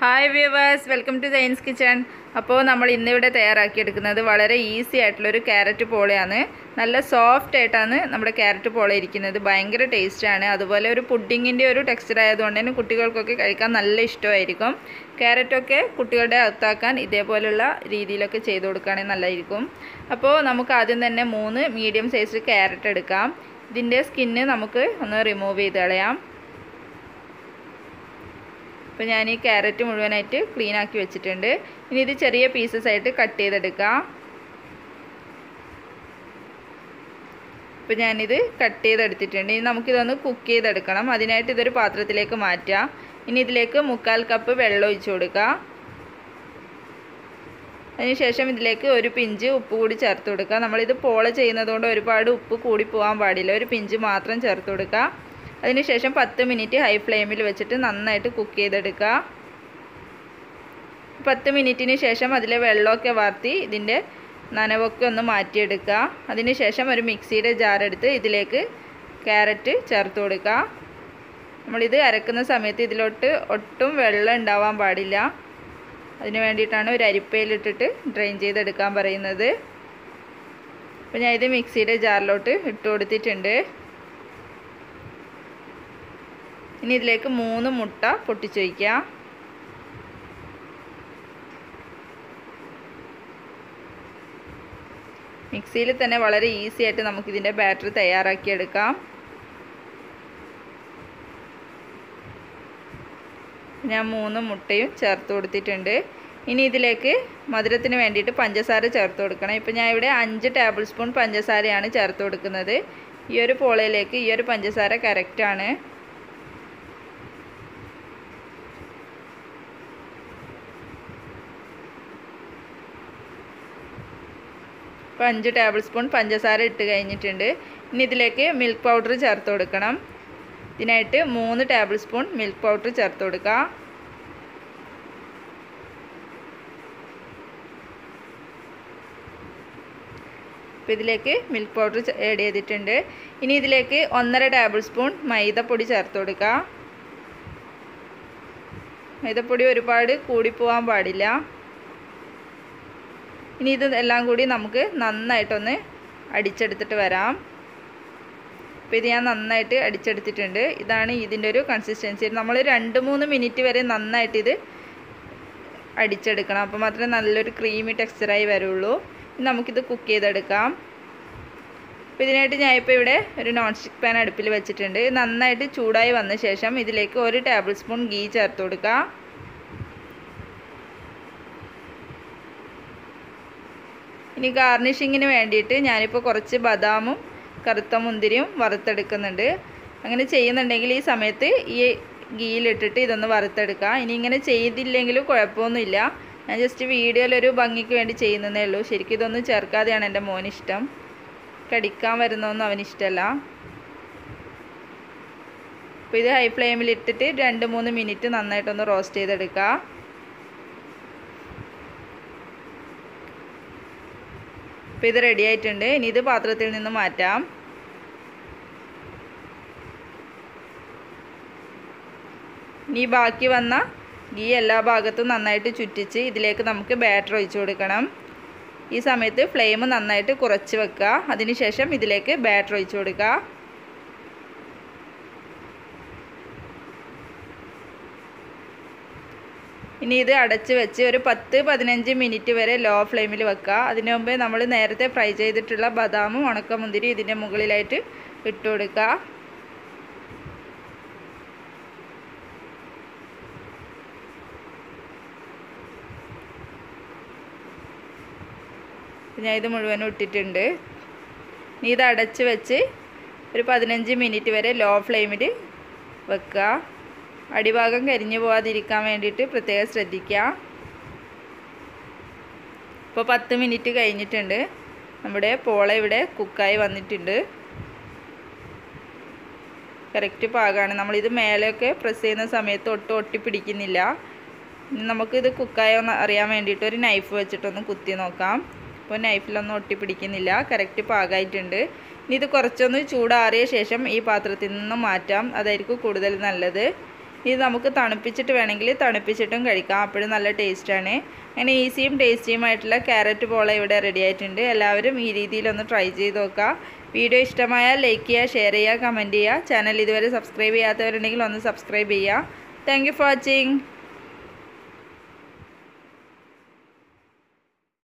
Hi viewers welcome to science kitchen അപ്പോൾ നമ്മൾ ഇന്നിവിടെ തയ്യാറാക്കിയെടുക്കുന്നത് വളരെ ഈസി ആയിട്ടുള്ളൊരു ക്യാരറ്റ് പോളയാണ്. നല്ല സോഫ്റ്റ് ആയിട്ടാണ് നമ്മുടെ ക്യാരറ്റ് പോള ഇരിക്കുന്നത്. ഭയങ്കര ടേസ്റ്റാണ് അതുപോലെ ഒരു പുഡിങ്ങിന്റെ ഒരു ടെക്സ്ചർ ആയതുകൊണ്ട് തന്നെ കുട്ടികൾക്കൊക്കെ കഴിക്കാൻ നല്ല ഇഷ്ടമായിരിക്കും. ക്യാരറ്റൊക്കെ കുട്ടികളുടെ അകത്താക്കാൻ ഇതേപോലുള്ള രീതിയിലൊക്കെ ചെയ്ത് കൊടുക്കുകയാണെങ്കിൽ നല്ലതായിരിക്കും. അപ്പോൾ നമുക്ക് ആദ്യം തന്നെ മൂന്ന് മീഡിയം സൈസ് ക്യാരറ്റ് എടുക്കാം. ഇതിന്റെ സ്കിന്ന് നമുക്ക് ഒന്ന് റിമൂവ് ചെയ്ത് കളയാം. അപ്പോൾ ഞാൻ ഈ ക്യാരറ്റ് മുഴുവനായിട്ട് ക്ലീൻ ആക്കി വെച്ചിട്ടുണ്ട്. ഇനി ഇത് ചെറിയ പീസസ് ആയിട്ട് കട്ട് ചെയ്തെടുക്കാം. അപ്പോൾ ഞാനിത് കട്ട് ചെയ്തെടുത്തിട്ടുണ്ട്. ഇനി നമുക്കിതൊന്ന് കുക്ക് ചെയ്തെടുക്കണം. അതിനായിട്ട് ഇതൊരു പാത്രത്തിലേക്ക് മാറ്റാം. ഇനി ഇതിലേക്ക് മുക്കാൽ കപ്പ് വെള്ളം ഒഴിച്ചു കൊടുക്കുക അതിനുശേഷം ഇതിലേക്ക് ഒരു പിഞ്ച് ഉപ്പ് കൂടി ചേർത്ത് കൊടുക്കുക നമ്മളിത് പോള ചെയ്യുന്നതുകൊണ്ട് ഒരുപാട് ഉപ്പ് കൂടി പോകാൻ പാടില്ല. ഒരു പിഞ്ച് മാത്രം ചേർത്ത് കൊടുക്കുക അതിനുശേഷം പത്ത് മിനിറ്റ് ഹൈ ഫ്ലെയിമിൽ വെച്ചിട്ട് നന്നായിട്ട് കുക്ക് ചെയ്തെടുക്കുക. പത്ത് മിനിറ്റിന് ശേഷം അതിലെ വെള്ളമൊക്കെ വാർത്തി ഇതിന്റെ നനവൊക്കെ ഒന്ന് മാറ്റിയെടുക്കുക. അതിനുശേഷം ഒരു മിക്സിയുടെ ജാറെടുത്ത് ഇതിലേക്ക് ക്യാരറ്റ് ചേർത്ത് കൊടുക്കുക. നമ്മളിത് അരക്കുന്ന സമയത്ത് ഇതിലോട്ട് ഒട്ടും വെള്ളം ഉണ്ടാവാൻ പാടില്ല. അതിന് വേണ്ടിയിട്ടാണ് ഒരു അരിപ്പയിലിട്ടിട്ട് ഡ്രെയിൻ ചെയ്തെടുക്കാൻ പറയുന്നത്. അപ്പോൾ ഞാൻ ഇത് മിക്സിയുടെ ജാറിലോട്ട് ഇട്ട് കൊടുത്തിട്ടുണ്ട്. ഇനി ഇതിലേക്ക് മൂന്ന് മുട്ട പൊട്ടിച്ച് വയ്ക്കുക. മിക്സിയിൽ തന്നെ വളരെ ഈസി ആയിട്ട് നമുക്കിതിന്റെ ബാറ്ററി തയ്യാറാക്കിയെടുക്കാം ഞാൻ മൂന്ന് മുട്ടയും ചേർത്ത് കൊടുത്തിട്ടുണ്ട്. ഇനി ഇതിലേക്ക് മധുരത്തിന് വേണ്ടിയിട്ട് പഞ്ചസാര ചേർത്ത് കൊടുക്കണം. ഇപ്പം ഞാൻ ഇവിടെ അഞ്ച് ടേബിൾ സ്പൂൺ പഞ്ചസാരയാണ് ചേർത്ത് കൊടുക്കുന്നത്. ഈ ഒരു പോളയിലേക്ക് ഈ ഒരു പഞ്ചസാര കറക്റ്റാണ് ഇപ്പോൾ അഞ്ച് ടേബിൾ സ്പൂൺ പഞ്ചസാര ഇട്ട് കഴിഞ്ഞിട്ടുണ്ട്. ഇനി ഇതിലേക്ക് മിൽക്ക് പൗഡർ ചേർത്ത് കൊടുക്കണം. ഇതിനായിട്ട് മൂന്ന് ടേബിൾ സ്പൂൺ മിൽക്ക് പൗഡർ ചേർത്ത് കൊടുക്കുക. അപ്പോൾ ഇതിലേക്ക് മിൽക്ക് പൗഡർ ആഡ് ചെയ്തിട്ടുണ്ട്. ഇനി ഇതിലേക്ക് ഒന്നര ടേബിൾ സ്പൂൺ മൈദപ്പൊടി ചേർത്ത് കൊടുക്കുക. മൈദപ്പൊടി ഒരുപാട് കൂടിപ്പോവാൻ പാടില്ല. ഇനി ഇത് എല്ലാം കൂടി നമുക്ക് നന്നായിട്ടൊന്ന് അടിച്ചെടുത്തിട്ട് വരാം. അപ്പോൾ ഇത് ഞാൻ നന്നായിട്ട് അടിച്ചെടുത്തിട്ടുണ്ട്. ഇതാണ് ഇതിന്റെ ഒരു കൺസിസ്റ്റൻസി നമ്മൾ രണ്ട് മൂന്ന് മിനിറ്റ് വരെ നന്നായിട്ട് ഇത് അടിച്ചെടുക്കണം. അപ്പോൾ മാത്രമേ നല്ലൊരു ക്രീമി ടെക്സ്ചറായി വരുള്ളൂ. നമുക്കിത് കുക്ക് ചെയ്തെടുക്കാം. അപ്പോൾ ഇതിനായിട്ട് ഞാനിപ്പോൾ ഇവിടെ ഒരു നോൺ സ്റ്റിക്ക് പാൻ അടുപ്പിൽ വെച്ചിട്ടുണ്ട്. നന്നായിട്ട് ചൂടായി വന്ന ശേഷം ഇതിലേക്ക് ഒരു ടേബിൾ സ്പൂൺ ഗീ ചേർത്ത് കൊടുക്കുക ഇനി ഗാർണിഷിങ്ങിന് വേണ്ടിയിട്ട് ഞാനിപ്പോൾ കുറച്ച് ബദാമും കറുത്ത മുന്തിരിയും വറുത്തെടുക്കുന്നുണ്ട്. അങ്ങനെ ചെയ്യുന്നുണ്ടെങ്കിൽ ഈ സമയത്ത് ഈ ഗീയിലിട്ടിട്ട് ഇതൊന്ന് വറുത്തെടുക്കാം. ഇനി ഇങ്ങനെ ചെയ്തില്ലെങ്കിലും കുഴപ്പമൊന്നുമില്ല. ഞാൻ ജസ്റ്റ് വീഡിയോയിലൊരു ഭംഗിക്ക് വേണ്ടി ചെയ്യുന്നതേ ഉള്ളൂ. ശരിക്കും ഇതൊന്നും ചേർക്കാതെയാണ് എന്റെ മോനിഷ്ടം. കടിക്കാൻ വരുന്നതൊന്നും അവനിഷ്ടമല്ല അപ്പോൾ ഇത് ഹൈ ഫ്ലെയിമിലിട്ടിട്ട് രണ്ട് മൂന്ന് മിനിറ്റ് നന്നായിട്ടൊന്ന് റോസ്റ്റ് ചെയ്തെടുക്കുക അപ്പോൾ ഇത് റെഡി ആയിട്ടുണ്ട്. ഇനി ഇത് പാത്രത്തിൽ നിന്ന് മാറ്റാം. ഇനി ബാക്കി വന്ന ഗീ എല്ലാ ഭാഗത്തും നന്നായിട്ട് ചുറ്റിച്ച് ഇതിലേക്ക് നമുക്ക് ബാറ്റർ ഒഴിച്ചു കൊടുക്കണം. ഈ സമയത്ത് ഫ്ലെയിം നന്നായിട്ട് കുറച്ച് വെക്കുക. അതിനുശേഷം ഇതിലേക്ക് ബാറ്റർ ഒഴിച്ചു കൊടുക്കുക. ഇനി ഇത് അടച്ച് വെച്ച് ഒരു പത്ത് പതിനഞ്ച് മിനിറ്റ് വരെ ലോ ഫ്ലെയിമിൽ വെക്കുക. അതിനു മുമ്പേ നമ്മൾ നേരത്തെ ഫ്രൈ ചെയ്തിട്ടുള്ള ബദാമും ഉണക്കമുന്തിരി ഇതിന്റെ മുകളിലായിട്ട് ഇട്ട് കൊടുക്കുക. ഞാൻ ഇത് മുഴുവനും ഇട്ടിട്ടുണ്ട്. ഇനി ഇത് അടച്ച് വെച്ച് ഒരു പതിനഞ്ച് മിനിറ്റ് വരെ ലോ ഫ്ലെയിമിൽ വെക്കുക. അടിഭാഗം കരിഞ്ഞു പോവാതിരിക്കാൻ വേണ്ടിയിട്ട് പ്രത്യേകം ശ്രദ്ധിക്കുക. ഇപ്പോൾ പത്ത് മിനിറ്റ് കഴിഞ്ഞിട്ടുണ്ട്. നമ്മുടെ പോള ഇവിടെ കുക്കായി വന്നിട്ടുണ്ട്. കറക്റ്റ് പാകമാണ് നമ്മളിത് മേലെയൊക്കെ പ്രസ് ചെയ്യുന്ന സമയത്ത് ഒട്ടും ഒട്ടിപ്പിടിക്കുന്നില്ല. നമുക്കിത് കുക്കായോ അറിയാൻ വേണ്ടിയിട്ട് ഒരു നൈഫ് വെച്ചിട്ടൊന്ന് കുത്തി നോക്കാം. അപ്പോൾ നൈഫിലൊന്നും ഒട്ടിപ്പിടിക്കുന്നില്ല. കറക്റ്റ് പാകമായിട്ടുണ്ട് ഇനി ഇത് കുറച്ചൊന്ന് ചൂടാറിയ ശേഷം ഈ പാത്രത്തിൽ നിന്ന് മാറ്റാം. അതായിരിക്കും കൂടുതൽ നല്ലത്. ഇത് നമുക്ക് തണുപ്പിച്ചിട്ട് വേണമെങ്കിൽ തണുപ്പിച്ചിട്ടും കഴിക്കാം. അപ്പോഴും നല്ല ടേസ്റ്റാണ് അങ്ങനെ ഈസിയും ടേസ്റ്റിയുമായിട്ടുള്ള ക്യാരറ്റ് പോള ഇവിടെ റെഡി ആയിട്ടുണ്ട്. എല്ലാവരും ഈ രീതിയിലൊന്ന് ട്രൈ ചെയ്ത് നോക്കുക. വീഡിയോ ഇഷ്ടമായാൽ ലൈക്ക് ചെയ്യുക ഷെയർ ചെയ്യുക കമന്റ് ചെയ്യുക. ചാനൽ ഇതുവരെ സബ്സ്ക്രൈബ് ചെയ്യാത്തവരുണ്ടെങ്കിൽ ഒന്ന് സബ്സ്ക്രൈബ് ചെയ്യുക. Thank for watching